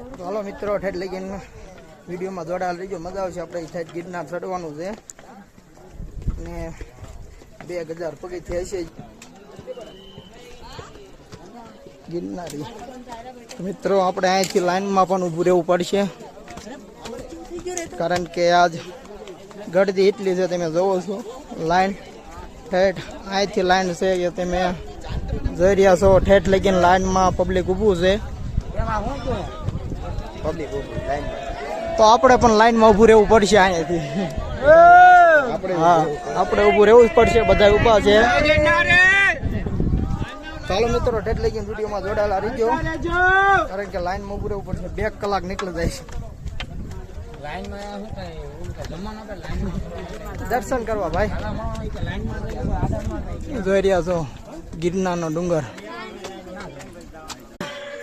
તો મિત્રો, ઠેઠ લગીને વિડીયોમાં જોડાયેલ રહીજો. મજા આવશે આપણે ઠેઠ ગિરનાર ચડવાનું છે. ને બે હજાર પગથિયા હશે ગિરનારી. મિત્રો, આપણે અહીંથી લાઈનમાં પણ ઊભું રહેવું પડશે. કારણ કે આજ ગળદી એટલી છે, તમે જોવો છો. લાઈન ઠેઠ, અહીંથી લાઈન છે કે તમે જોઈ રહ્યા છો. ઠેઠ લગીને લાઈનમાં પબ્લિક ઊભું છે. પબ્લિક ઊભું લાઈનમાં તો આપણે પણ લાઈનમાં ઊભું રહેવું પડશે અહીંયાથી. હા આપણે ઊભું રહેવું જ પડશે બધા ઊભા છે. ચાલો મિત્રો ઠેઠ લગીને વિડીયોમાં જોડાયેલા રહીજો. કારણ કે લાઈનમાં ઊભું રહેવું પડશે બે કલાક નીકળી જાય છે. દર્શન કરવા ભાઈ. જોઈ રહ્યા છો ગિરનારનો ડુંગર.